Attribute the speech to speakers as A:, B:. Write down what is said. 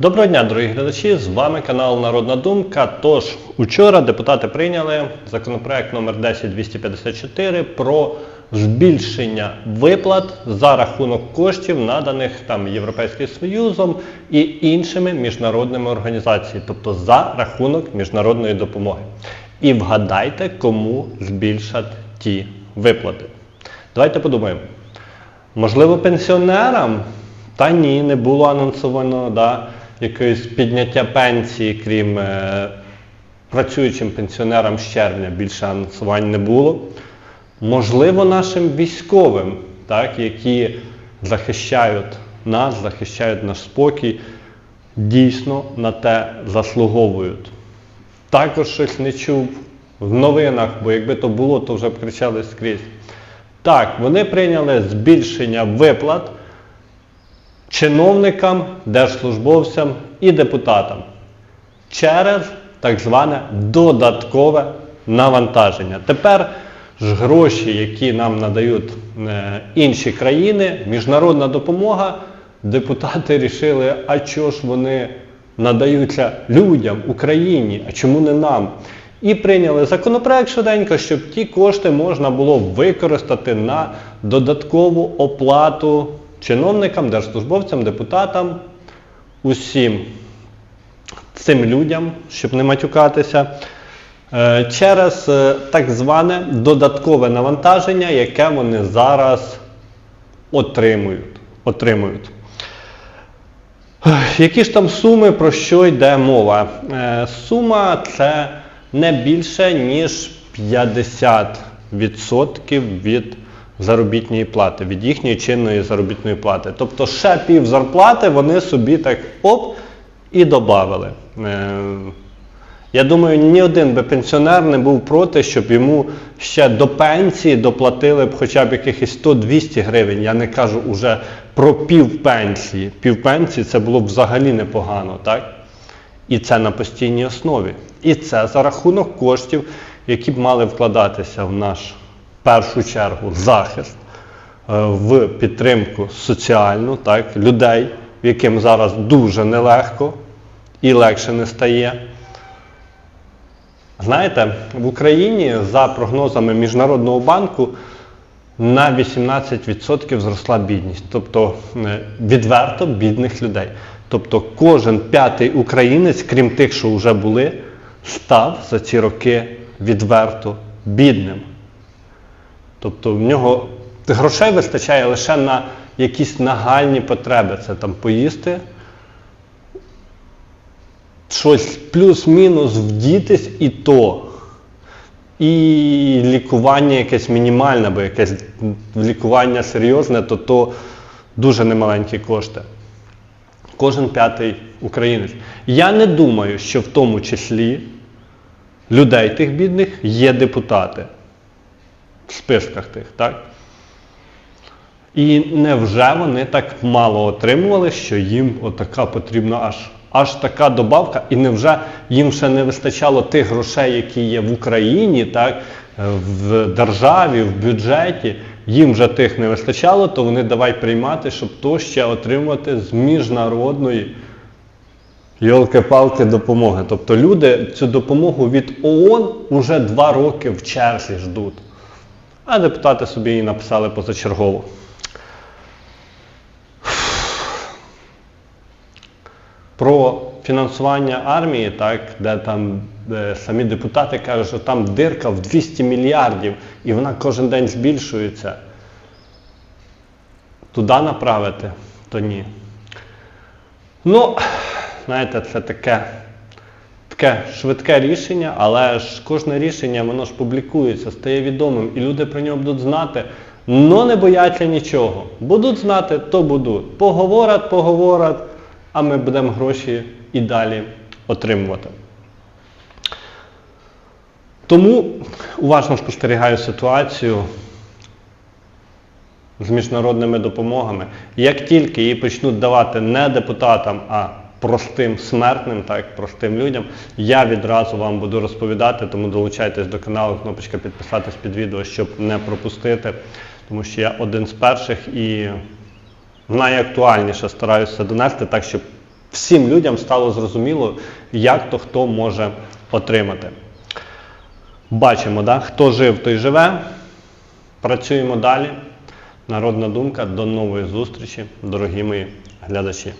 A: Доброго дня, дорогі глядачі! З вами канал Народна Думка. Тож, учора депутати прийняли законопроект номер 10254 про збільшення виплат за рахунок коштів, наданих там Європейським Союзом і іншими міжнародними організаціями, тобто за рахунок міжнародної допомоги. І вгадайте, кому збільшать ті виплати. Давайте подумаємо. Можливо, пенсіонерам? Та ні, не було анонсовано да, якогось підняття пенсії, крім е, працюючим пенсіонерам з червня більше анонсувань не було. Можливо, нашим військовим, так, які захищають нас, захищають наш спокій, дійсно на те заслуговують. Також щось не чув в новинах, бо якби то було, то вже б кричали скрізь. Так, вони прийняли збільшення виплат чиновникам, держслужбовцям і депутатам через так зване додаткове навантаження. Тепер ж гроші, які нам надають е, інші країни, міжнародна допомога, депутати рішили, а чого ж вони надаються людям, Україні, а чому не нам? І прийняли законопроект швиденько, щоб ті кошти можна було використати на додаткову оплату чиновникам, держслужбовцям, депутатам, усім цим людям, щоб не матюкатися, е, через е, так зване додаткове навантаження, яке вони зараз отримують. отримують. Які ж там суми, про що йде мова? Е, Сума це не більше, ніж 50% від заробітної плати, від їхньої чинної заробітної плати. Тобто ще пів зарплати вони собі так оп і додали. Я думаю, ні один би пенсіонер не був проти, щоб йому ще до пенсії доплатили б хоча б якихось 100-200 гривень. Я не кажу уже про пів пенсії. Пів пенсії це було б взагалі непогано, так? І це на постійній основі. І це за рахунок коштів, які б мали вкладатися в наш в першу чергу захист, е, в підтримку соціальну, так, людей, яким зараз дуже нелегко і легше не стає. Знаєте, в Україні за прогнозами Міжнародного банку на 18% зросла бідність, тобто е, відверто бідних людей. Тобто кожен п'ятий українець, крім тих, що вже були, став за ці роки відверто бідним. Тобто в нього грошей вистачає лише на якісь нагальні потреби. Це там поїсти, щось плюс-мінус вдітись і то. І лікування якесь мінімальне, бо якесь лікування серйозне, то то дуже немаленькі кошти. Кожен п'ятий українець. Я не думаю, що в тому числі людей тих бідних є депутати списках тих, так? І невже вони так мало отримували, що їм отака потрібна аж аж така добавка, і невже їм ще не вистачало тих грошей, які є в Україні, так, в державі, в бюджеті, їм вже тих не вистачало, то вони давай приймати, щоб то ще отримати з міжнародної йолки-палки допомоги. Тобто люди цю допомогу від ООН уже два роки в черзі ждуть. А депутати собі її написали позачергово. Про фінансування армії, так, де там де самі депутати кажуть, що там дирка в 200 мільярдів і вона кожен день збільшується. Туди направити, то ні. Ну, знаєте, це таке таке швидке рішення, але ж кожне рішення воно ж публікується, стає відомим, і люди про нього будуть знати, але не бояться нічого. Будуть знати, то будуть. Поговорять, поговорять, а ми будемо гроші і далі отримувати. Тому уважно спостерігаю ситуацію з міжнародними допомогами. Як тільки її почнуть давати не депутатам, а простим смертним, так, простим людям, я відразу вам буду розповідати, тому долучайтесь до каналу, кнопочка підписатись під відео, щоб не пропустити, тому що я один з перших і найактуальніше стараюся донести так, щоб всім людям стало зрозуміло, як то хто може отримати. Бачимо, да? хто жив, той живе. Працюємо далі. Народна думка. До нової зустрічі, дорогі мої глядачі.